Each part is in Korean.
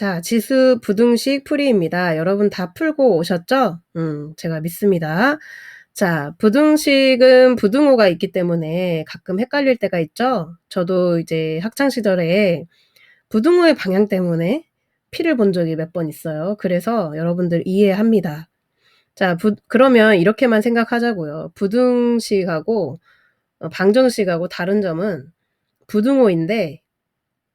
자, 지수 부등식 풀이입니다. 여러분 다 풀고 오셨죠? 음, 제가 믿습니다. 자, 부등식은 부등호가 있기 때문에 가끔 헷갈릴 때가 있죠? 저도 이제 학창시절에 부등호의 방향 때문에 피를 본 적이 몇 번 있어요. 그래서 여러분들 이해합니다. 자, 부, 그러면 이렇게만 생각하자고요. 부등식하고 어, 방정식하고 다른 점은 부등호인데,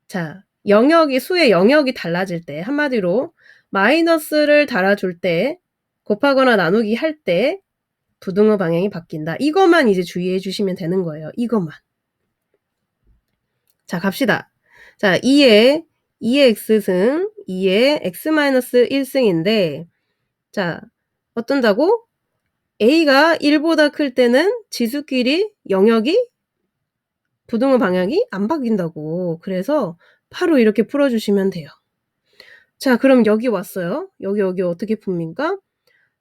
자, 영역이, 수의 영역이 달라질 때, 한마디로 마이너스를 달아줄 때, 곱하거나 나누기 할 때, 부등호 방향이 바뀐다. 이것만 이제 주의해 주시면 되는 거예요. 이것만. 자, 갑시다. 자, 2의, 2의 x승, 2의 x-1승인데, 자, 어떤다고? a가 1보다 클 때는 지수끼리 영역이 부등호 방향이 안 바뀐다고. 그래서 바로 이렇게 풀어주시면 돼요. 자, 그럼 여기 왔어요. 여기, 여기 어떻게 풉니까?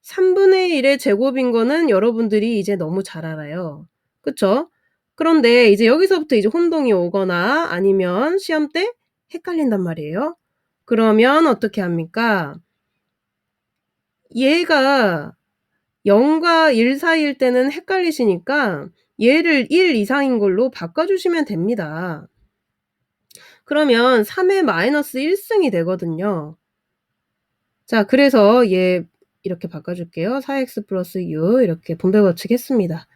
3분의 1의 제곱인 거는 여러분들이 이제 너무 잘 알아요. 그쵸? 그런데 이제 여기서부터 이제 혼동이 오거나 아니면 시험 때 헷갈린단 말이에요. 그러면 어떻게 합니까? 얘가 0과 1 사이일 때는 헷갈리시니까 얘를 1 이상인 걸로 바꿔주시면 됩니다. 그러면 3의 마이너스 1승이 되거든요. 자, 그래서 얘 이렇게 바꿔줄게요. 4x 플러스 u 이렇게 분배 법칙 했습니다.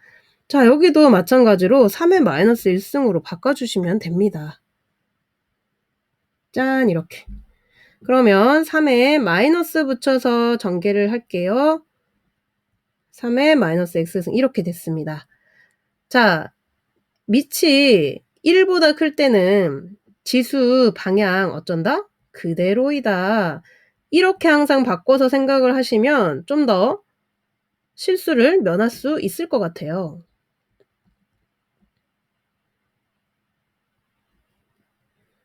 자, 여기도 마찬가지로 3의 마이너스 1승으로 바꿔주시면 됩니다. 짠, 이렇게. 그러면 3에 마이너스 붙여서 전개를 할게요. 3의 마이너스 x승 이렇게 됐습니다. 자, 밑이 1보다 클 때는 지수 방향 어쩐다? 그대로이다. 이렇게 항상 바꿔서 생각을 하시면 좀 더 실수를 면할 수 있을 것 같아요.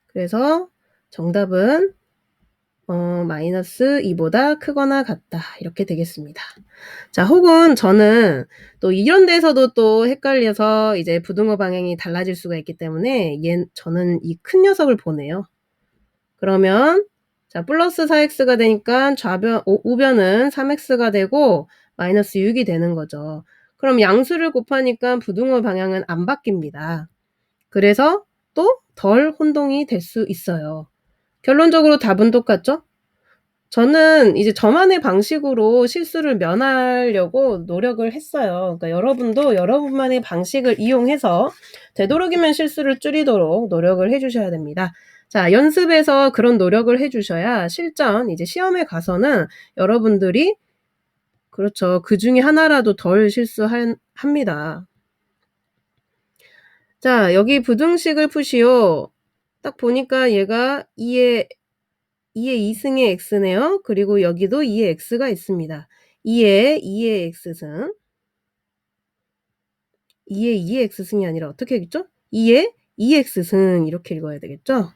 그래서 정답은 어, 마이너스 2보다 크거나 같다. 이렇게 되겠습니다. 자, 혹은 저는 또 이런 데서도 또 헷갈려서 이제 부등호 방향이 달라질 수가 있기 때문에 얘, 저는 이 큰 녀석을 보내요. 그러면 자, 플러스 4x가 되니까 좌변, 우변은 3x가 되고 마이너스 6이 되는 거죠. 그럼 양수를 곱하니까 부등호 방향은 안 바뀝니다. 그래서 또 덜 혼동이 될 수 있어요. 결론적으로 답은 똑같죠? 저는 이제 저만의 방식으로 실수를 면하려고 노력을 했어요. 그러니까 여러분도 여러분만의 방식을 이용해서 되도록이면 실수를 줄이도록 노력을 해주셔야 됩니다. 자, 연습에서 그런 노력을 해주셔야 실전, 이제 시험에 가서는 여러분들이 그렇죠. 그 중에 하나라도 덜 실수합니다. 자, 여기 부등식을 푸시오. 딱 보니까 얘가 2의 2의 2승의 x네요. 그리고 여기도 2의 x가 있습니다. 2의 2의 x승 2의 2의 x승이 아니라 어떻게 읽죠? 2의 2x승 이렇게 읽어야 되겠죠?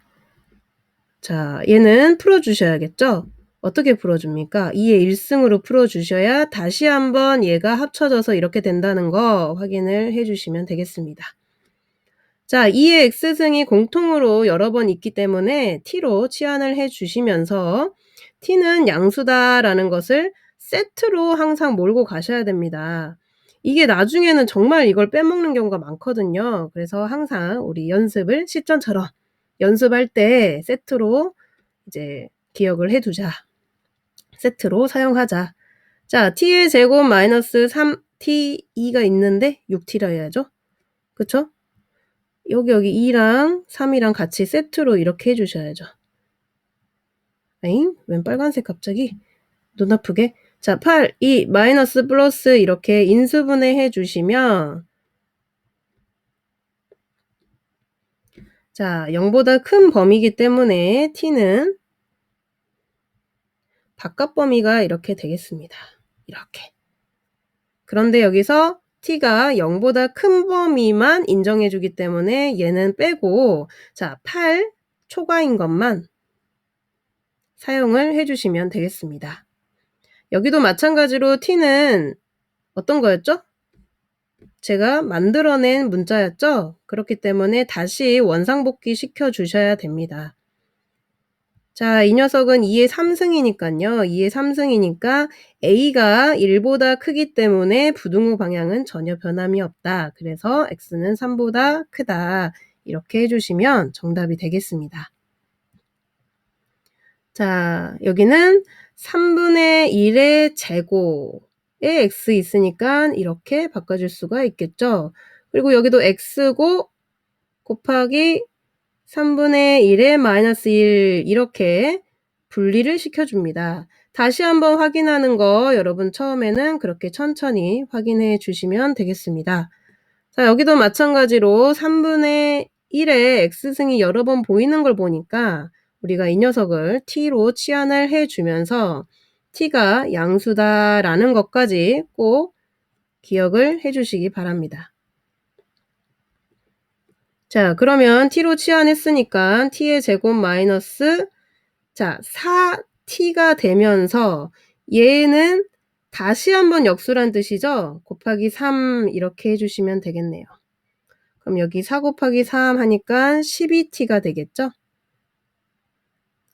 자, 얘는 풀어주셔야겠죠? 어떻게 풀어줍니까? 2의 1승으로 풀어주셔야 다시 한번 얘가 합쳐져서 이렇게 된다는 거 확인을 해주시면 되겠습니다. 자, 2의 x승이 공통으로 여러 번 있기 때문에 t로 치환을 해 주시면서 t는 양수다라는 것을 세트로 항상 몰고 가셔야 됩니다. 이게 나중에는 정말 이걸 빼먹는 경우가 많거든요. 그래서 항상 우리 연습을 실전처럼 연습할 때 세트로 이제 기억을 해 두자. 세트로 사용하자. 자, t의 제곱 마이너스 3t2가 있는데 6t라 해야죠. 그쵸? 여기 여기 2랑 3이랑 같이 세트로 이렇게 해주셔야죠. 에잉? 웬 빨간색 갑자기? 눈 아프게? 자, 8, 2, 마이너스 플러스 이렇게 인수분해 해주시면 자, 0보다 큰 범위이기 때문에 t는 바깥 범위가 이렇게 되겠습니다. 이렇게. 그런데 여기서 t가 0보다 큰 범위만 인정해 주기 때문에 얘는 빼고 자, 8 초과인 것만 사용을 해 주시면 되겠습니다. 여기도 마찬가지로 t는 어떤 거였죠? 제가 만들어낸 문자였죠? 그렇기 때문에 다시 원상복귀 시켜 주셔야 됩니다. 자, 이 녀석은 2의 3승이니까요. 2의 3승이니까 a가 1보다 크기 때문에 부등호 방향은 전혀 변함이 없다. 그래서 x는 3보다 크다. 이렇게 해주시면 정답이 되겠습니다. 자, 여기는 3분의 1의 제곱에 x 있으니까 이렇게 바꿔줄 수가 있겠죠. 그리고 여기도 x고 곱하기 3분의 1에 마이너스 1 이렇게 분리를 시켜줍니다. 다시 한번 확인하는 거 여러분 처음에는 그렇게 천천히 확인해 주시면 되겠습니다. 자, 여기도 마찬가지로 3분의 1에 x승이 여러 번 보이는 걸 보니까 우리가 이 녀석을 t로 치환을 해 주면서 t가 양수다라는 것까지 꼭 기억을 해 주시기 바랍니다. 자, 그러면 t로 치환했으니까 t의 제곱 마이너스 자, 4t가 되면서 얘는 다시 한번 역수란 뜻이죠? 곱하기 3 이렇게 해주시면 되겠네요. 그럼 여기 4 곱하기 3 하니까 12t가 되겠죠?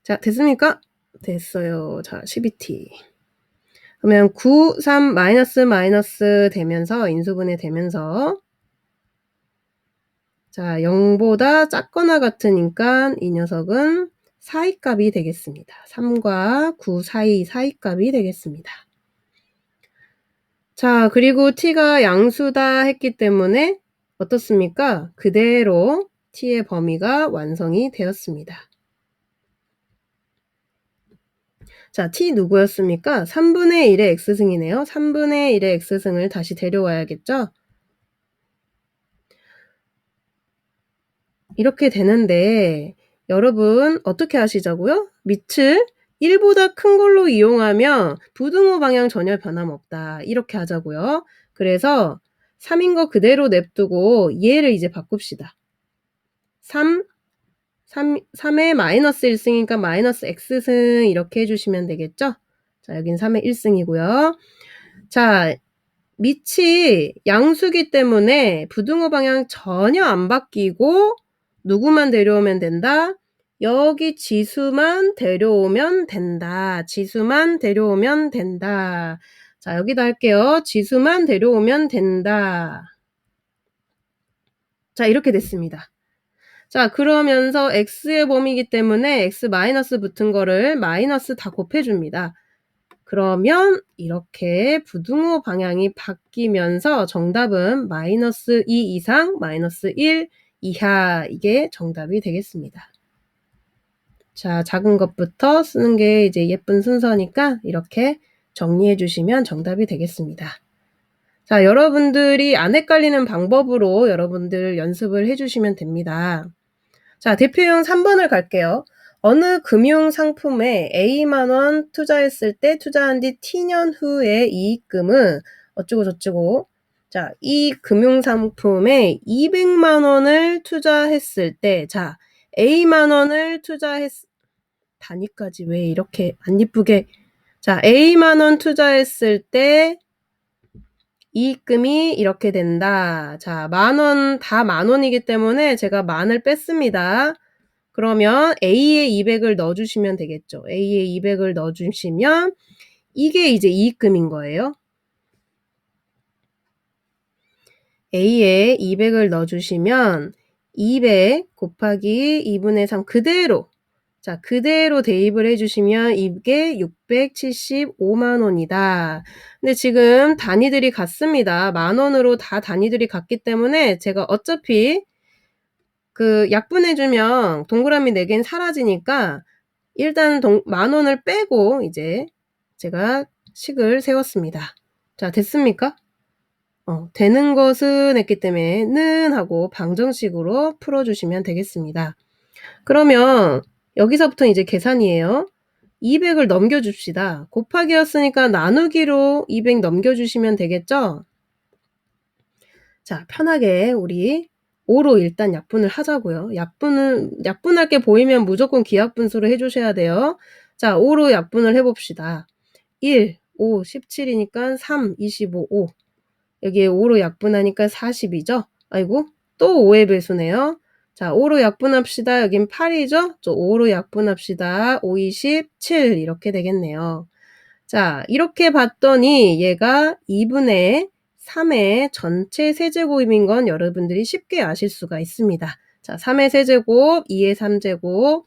자, 됐습니까? 됐어요. 자, 12t. 그러면 9, 3 마이너스 마이너스 되면서 인수분해 되면서 자, 0보다 작거나 같으니까 이 녀석은 사이값이 되겠습니다. 3과 9 사이 사이값이 되겠습니다. 자, 그리고 t가 양수다 했기 때문에 어떻습니까? 그대로 t의 범위가 완성이 되었습니다. 자, t 누구였습니까? 3분의 1의 x승이네요. 3분의 1의 x승을 다시 데려와야겠죠? 이렇게 되는데 여러분 어떻게 하시자고요? 밑을 1보다 큰 걸로 이용하면 부등호 방향 전혀 변함없다. 이렇게 하자고요. 그래서 3인 거 그대로 냅두고 얘를 이제 바꿉시다. 3, 3, 3의 마이너스 1승이니까 마이너스 x승 이렇게 해주시면 되겠죠? 자, 여긴 3의 1승이고요. 자, 밑이 양수기 때문에 부등호 방향 전혀 안 바뀌고 누구만 데려오면 된다? 여기 지수만 데려오면 된다. 지수만 데려오면 된다. 자, 여기다 할게요. 지수만 데려오면 된다. 자, 이렇게 됐습니다. 자, 그러면서 x의 범위이기 때문에 x 마이너스 붙은 거를 마이너스 다 곱해줍니다. 그러면 이렇게 부등호 방향이 바뀌면서 정답은 마이너스 2 이상 마이너스 1 이하 이게 정답이 되겠습니다. 자, 작은 것부터 쓰는 게 이제 예쁜 순서니까 이렇게 정리해 주시면 정답이 되겠습니다. 자, 여러분들이 안 헷갈리는 방법으로 여러분들 연습을 해 주시면 됩니다. 자, 대표형 3번을 갈게요. 어느 금융 상품에 A만 원 투자했을 때 투자한 뒤 T년 후에 이익금은 어쩌고 저쩌고 자, 이 금융상품에 200만 원을 투자했을 때, 자, A만 원을 투자했, 단위까지 왜 이렇게 안 이쁘게, 자, A만 원 투자했을 때, 이익금이 이렇게 된다. 자, 만 원, 다 만 원이기 때문에 제가 만을 뺐습니다. 그러면 A에 200을 넣어주시면 되겠죠. A에 200을 넣어주시면 이게 이제 이익금인 거예요. A에 200을 넣어주시면 200 곱하기 2분의 3 그대로 자 그대로 대입을 해주시면 이게 675만 원이다. 근데 지금 단위들이 같습니다. 만 원으로 다 단위들이 같기 때문에 제가 어차피 그 약분해주면 동그라미 4개는 사라지니까 일단 동, 만 원을 빼고 이제 제가 식을 세웠습니다. 자 됐습니까? 어, 되는 것은 했기 때문에 는 하고 방정식으로 풀어주시면 되겠습니다. 그러면 여기서부터 이제 계산이에요. 200을 넘겨줍시다. 곱하기였으니까 나누기로 200 넘겨주시면 되겠죠? 자, 편하게 우리 5로 일단 약분을 하자고요. 약분은, 약분할 게 보이면 무조건 기하분수로 해주셔야 돼요. 자, 5로 약분을 해봅시다. 1, 5, 17이니까 3, 25, 5. 여기에 5로 약분하니까 40이죠? 아이고, 또 5의 배수네요. 자, 5로 약분합시다. 여긴 8이죠? 5로 약분합시다. 5, 20, 7 이렇게 되겠네요. 자, 이렇게 봤더니 얘가 2분의 3의 전체 세제곱인 건 여러분들이 쉽게 아실 수가 있습니다. 자, 3의 세제곱, 2의 3제곱.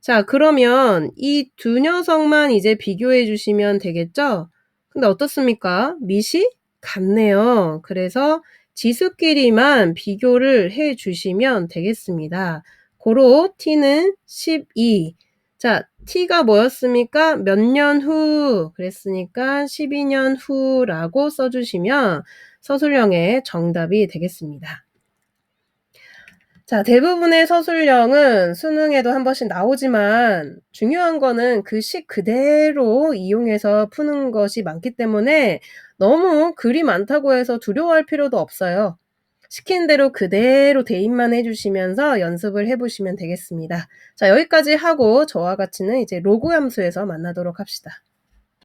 자, 그러면 이 두 녀석만 이제 비교해 주시면 되겠죠? 근데 어떻습니까? 밑이 같네요. 그래서 지수끼리만 비교를 해 주시면 되겠습니다. 고로 t는 12. 자, t가 뭐였습니까? 몇 년 후. 그랬으니까 12년 후라고 써주시면 서술형의 정답이 되겠습니다. 자, 대부분의 서술형은 수능에도 한 번씩 나오지만 중요한 거는 그 식 그대로 이용해서 푸는 것이 많기 때문에 너무 글이 많다고 해서 두려워할 필요도 없어요. 시킨 대로 그대로 대입만 해주시면서 연습을 해보시면 되겠습니다. 자, 여기까지 하고 저와 같이는 이제 로그 함수에서 만나도록 합시다.